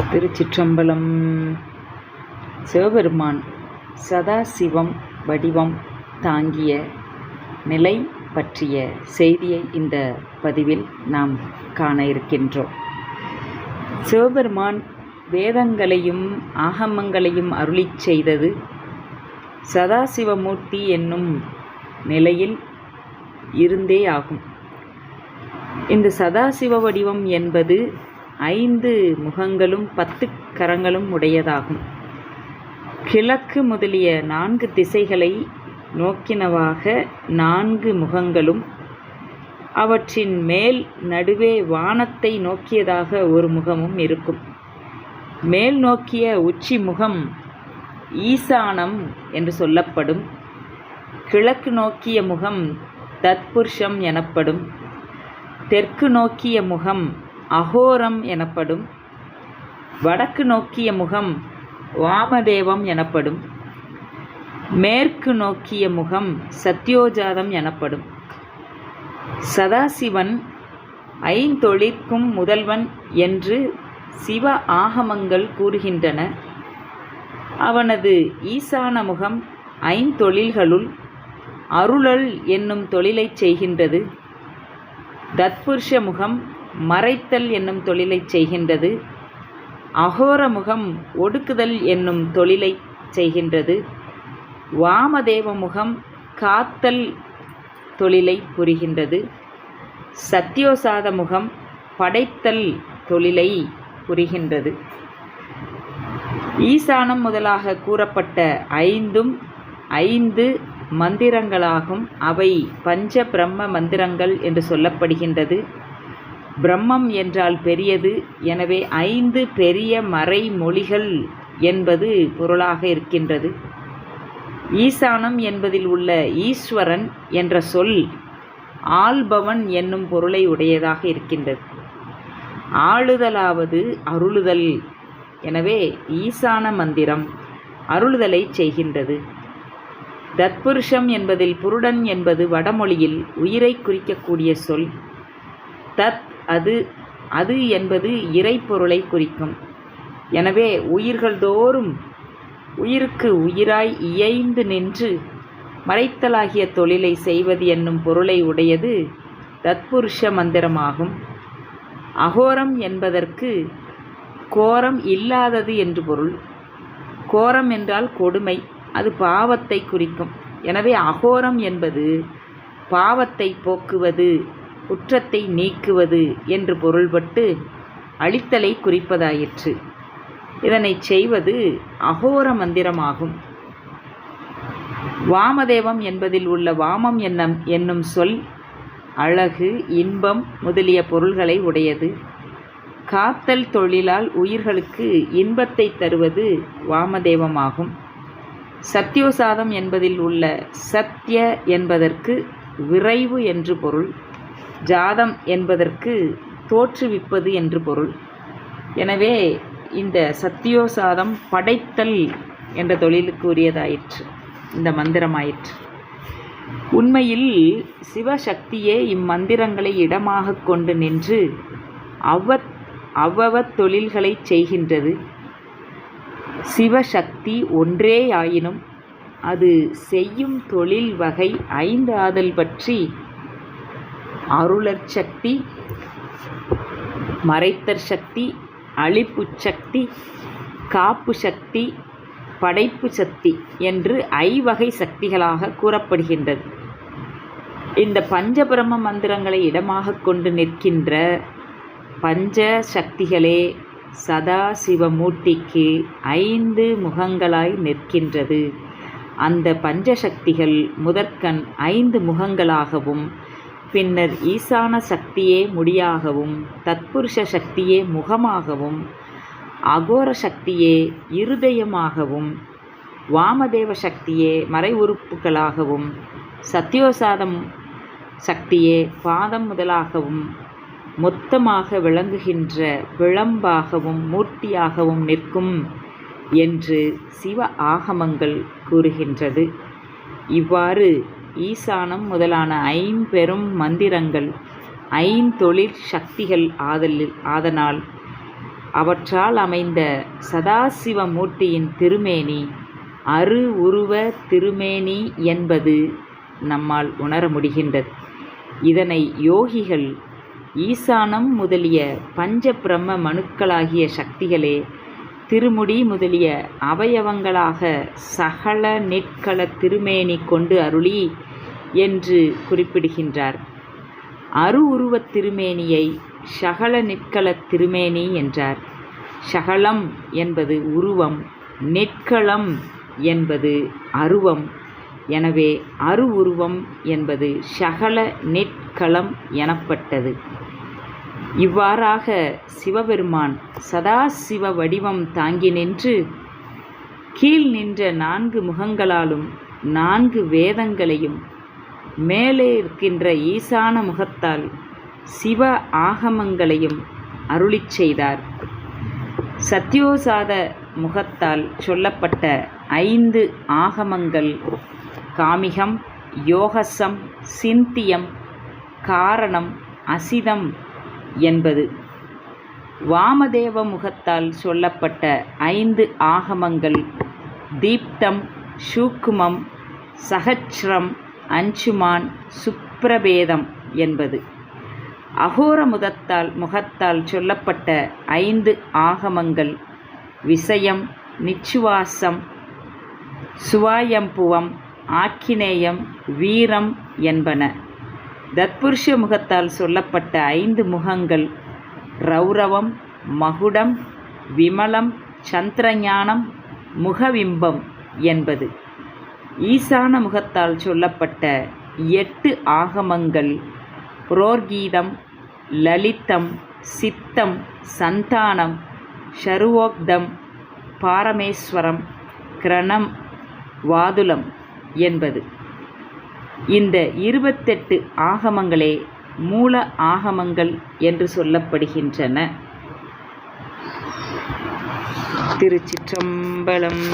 திருச்சிற்றம்பலம். சிவபெருமான் சதாசிவம் வடிவம் தாங்கிய நிலை பற்றிய செய்தியை இந்த பதிவில் நாம் காண இருக்கின்றோம். சிவபெருமான் வேதங்களையும் ஆகமங்களையும் அருளிச் செய்தது சதாசிவமூர்த்தி என்னும் நிலையில் இருந்தே ஆகும் இந்த சதாசிவ வடிவம் என்பது ஐந்து முகங்களும் பத்து கரங்களும் உடையதாகும். கிழக்கு முதலிய நான்கு திசைகளை நோக்கினவாக நான்கு முகங்களும் அவற்றின் மேல் நடுவே வானத்தை நோக்கியதாக ஒரு முகமும் இருக்கும். மேல் நோக்கிய உச்சி முகம் ஈசானம் என்று சொல்லப்படும். கிழக்கு நோக்கிய முகம் தத்புருஷம் எனப்படும். தெற்கு நோக்கிய முகம் அகோரம் எனப்படும். வடக்கு நோக்கிய முகம் வாமதேவம் எனப்படும். மேற்கு நோக்கிய முகம் சத்யோஜாதம் எனப்படும். சதாசிவன் ஐந்தொழிற்கும் முதல்வன் என்று சிவ ஆகமங்கள் கூறுகின்றன. அவனது ஈசான முகம் ஐந்தொழில்களுள் அருளல் என்னும் தொழிலைச் செய்கின்றது. தத்புருஷ முகம் மறைத்தல் என்னும் தொழிலைச் செய்கின்றது. அகோர முகம் ஒடுக்குதல் என்னும் தொழிலை செய்கின்றது. வாமதேவ முகம் காத்தல் தொழிலை புரிகின்றது. சத்யோசாத முகம் படைத்தல் தொழிலை புரிகின்றது. ஈசானம் முதலாக கூறப்பட்ட ஐந்தும் ஐந்து மந்திரங்களாகும். அவை பஞ்ச பிரம்ம மந்திரங்கள் என்று சொல்லப்படுகின்றது. பிரம்மம் என்றால் பெரியது. எனவே ஐந்து பெரிய மறைமொழிகள் என்பது பொருளாக இருக்கின்றது. ஈசானம் என்பதில் உள்ள ஈஸ்வரன் என்ற சொல் ஆள்பவன் என்னும் பொருளை உடையதாக இருக்கின்றது. ஆளுதலாவது அருளுதல். எனவே ஈசான மந்திரம் அருளுதலை செய்கின்றது. தத்புருஷம் என்பதில் புருடன் என்பது வடமொழியில் உயிரை குறிக்கக்கூடிய சொல். தத் அது அது என்பது இறைப்பொருளை குறிக்கும். எனவே உயிர்கள் தோறும் உயிருக்கு உயிராய் இயைந்து நின்று மறைத்தலாகிய தொழிலை செய்வது என்னும் பொருளை உடையது தத்புருஷ மந்திரமாகும். அகோரம் என்பதற்கு கோரம் இல்லாதது என்று பொருள். கோரம் என்றால் கொடுமை அது பாவத்தை குறிக்கும். எனவே அகோரம் என்பது பாவத்தை போக்குவது குற்றத்தை நீக்குவது என்று பொருள்பட்டு அழித்தலை குறிப்பதாயிற்று. இதனை செய்வது அகோர மந்திரமாகும். வாமதேவம் என்பதில் உள்ள வாமம் என்னும் என்னும் சொல் அழகு இன்பம் முதலிய பொருள்களை உடையது. காத்தல் தொழிலால் உயிர்களுக்கு இன்பத்தை தருவது வாமதேவமாகும். சத்யோசாதம் என்பதில் உள்ள சத்ய என்பதற்கு விரைவு என்று பொருள். ஜாதம் என்பதற்கு தோற்றுவிப்பது என்று பொருள். எனவே இந்த சத்தியோசாதம் படைத்தல் என்ற தொழிலுக்கு உரியதாயிற்று. இந்த மந்திரமாயிற்று. உண்மையில் சிவசக்தியே இம்மந்திரங்களை இடமாக கொண்டு நின்று அவ்வ அவ்வவத் தொழில்களை செய்கின்றது. சிவசக்தி ஒன்றேயாயினும் அது செய்யும் தொழில் வகை ஐந்து ஆதல் பற்றி அருளற் சக்தி மறைத்தற் சக்தி அழிப்பு சக்தி காப்பு சக்தி படைப்பு சக்தி என்று ஐவகை சக்திகளாக கூறப்படுகின்றது. இந்த பஞ்சபிரம மந்திரங்களை இடமாக கொண்டு நிற்கின்ற பஞ்ச சக்திகளே சதாசிவமூர்த்திக்கு ஐந்து முகங்களாய் நிற்கின்றது. அந்த பஞ்சசக்திகள் முதற்கண் ஐந்து முகங்களாகவும் பின்னர் ஈசான சக்தியே முடியாகவும் தத்புருஷ சக்தியே முகமாகவும் அகோர சக்தியே இருதயமாகவும் வாமதேவ சக்தியே மறை உறுப்புகளாகவும் சத்யோசாதம் சக்தியே பாதம் முதலாகவும் மொத்தமாக விளங்குகின்ற விளம்பாகவும் மூர்த்தியாகவும் நிற்கும் என்று சிவ ஆகமங்கள் கூறுகின்றது. இவ்வாறு ஈசானம் முதலான ஐம்பெரும் மந்திரங்கள் ஐந்தொழிற் சக்திகள் ஆதலில் ஆதனால் அவற்றால் அமைந்த சதாசிவ மூர்த்தியின் திருமேனி அரு உருவ திருமேனி என்பது நம்மால் உணர முடிகின்றது. இதனை யோகிகள் ஈசானம் முதலிய பஞ்ச பிரம்ம மனுக்களாகிய சக்திகளே திருமுடி முதலிய அவயவங்களாக சகல நெற்கள திருமேனி கொண்டு அருளி என்று குறிப்பிடுகின்றார். அரு உருவத் திருமேனியை சகல நெற்கள திருமேனி என்றார். சகலம் என்பது உருவம் நெற்களம் என்பது அருவம். எனவே அரு உருவம் என்பது சகல நெற்களம் எனப்பட்டது. இவ்வாறாக சிவபெருமான் சதாசிவ வடிவம் தாங்கி நின்று கீழ் நின்ற நான்கு முகங்களாலும் நான்கு வேதங்களையும் மேலே இருக்கின்ற ஈசான முகத்தால் சிவ ஆகமங்களையும் அருளிச் செய்தார். சத்யோசாத முகத்தால் சொல்லப்பட்ட ஐந்து ஆகமங்கள் காமிகம் யோகசம் சிந்தியம் காரணம் அசிதம் என்பது. வாமதேவ முகத்தால் சொல்லப்பட்ட ஐந்து ஆகமங்கள் தீப்தம் சூக்குமம் சகச்ரம் அஞ்சுமான் சுப்ரபேதம் என்பது. அகோர முதத்தால் முகத்தால் சொல்லப்பட்ட ஐந்து ஆகமங்கள் விஷயம் நிச்சுவாசம் சுவாயம்புவம் ஆக்கினேயம் வீரம் என்பன. தத்புருஷ முகத்தால் சொல்லப்பட்ட ஐந்து முகங்கள் ரௌரவம் மகுடம் விமலம் சந்திரஞானம் முகவிம்பம் என்பது. ஈசான முகத்தால் சொல்லப்பட்ட எட்டு ஆகமங்கள் புரோர்கீதம் லலிதம் சித்தம் சந்தானம் ஷருவோக்தம் பாரமேஸ்வரம் கிரணம் வாதுலம் என்பது. இந்த இருபத்தெட்டு ஆகமங்களே மூல ஆகமங்கள் என்று சொல்லப்படுகின்றன. திருச்சிற்றம்பலம்